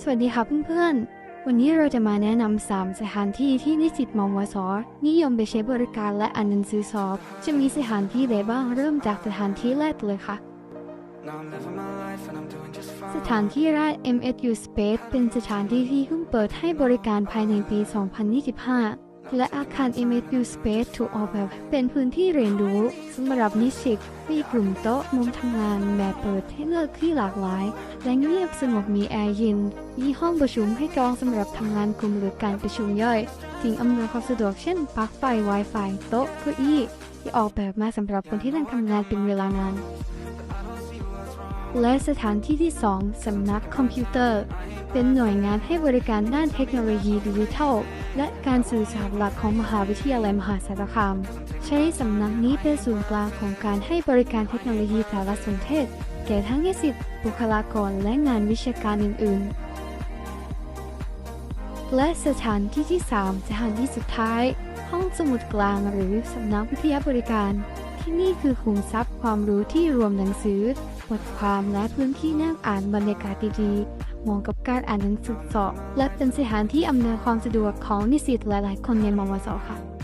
สวัสดีค่ะเพื่อนๆ วันนี้เราจะมาแนะนำสามสถานที่ที่นิสิตมอวสนิยมไปใช้บริการและอ่านหนังสือสอบ จะมีสถานที่ใดบ้างเริ่มจากสถานที่แรกเลยค่ะ สถานที่แรก MSU Space เป็นสถานที่ที่เพิ่งเปิดให้บริการภายในปี 2025 และอาคาร MSU Space ถูออกแบบเป็นพื้นที่เรียนรู้สำหรับนิสิตมีกลุ่มโต๊ะมุมทำงานแบบเปิดให้เลือกที่หลากหลาย และเงียบสงบมีแอร์เย็นมีห้องประชุมให้จองสำหรับทำงานกลุ่มหรือการประชุมย่อยสิ่งอำนวยความสะดวกเช่นปลั๊กไฟ Wi-Fi โต๊ะเก้าอี้ที่ออกแบบมาสำหรับคนที่นั่งทำงานเป็นเวลานานและสถานที่ที่ 2 สำนักคอมพิวเตอร์ เป็นหน่วยงานให้บริการด้านเทคโนโลยีดิจิทัล และการสื่อสารหลักของมหาวิทยาลัยมหาสารคาม ใช้สำนักนี้เป็นศูนย์กลางของการให้บริการเทคโนโลยีสารสนเทศ แก่ทั้งนิสิตบุคลากรและงานวิชาการอื่น ๆ และสถานที่ที่ 3 สถานที่สุดท้าย ห้องสมุดกลางหรือสำนักวิทยาบริการ ที่นี่คือขุมทรัพย์ความรู้ที่รวมหนังสือ บทความและพื้นที่นั่งอ่านบรรยากาศดีๆเหมาะกับการอ่านหนังสือสอบ และเป็นสถานที่อำนวยความสะดวกของนิสิตหลายๆ คนในมวสค่ะ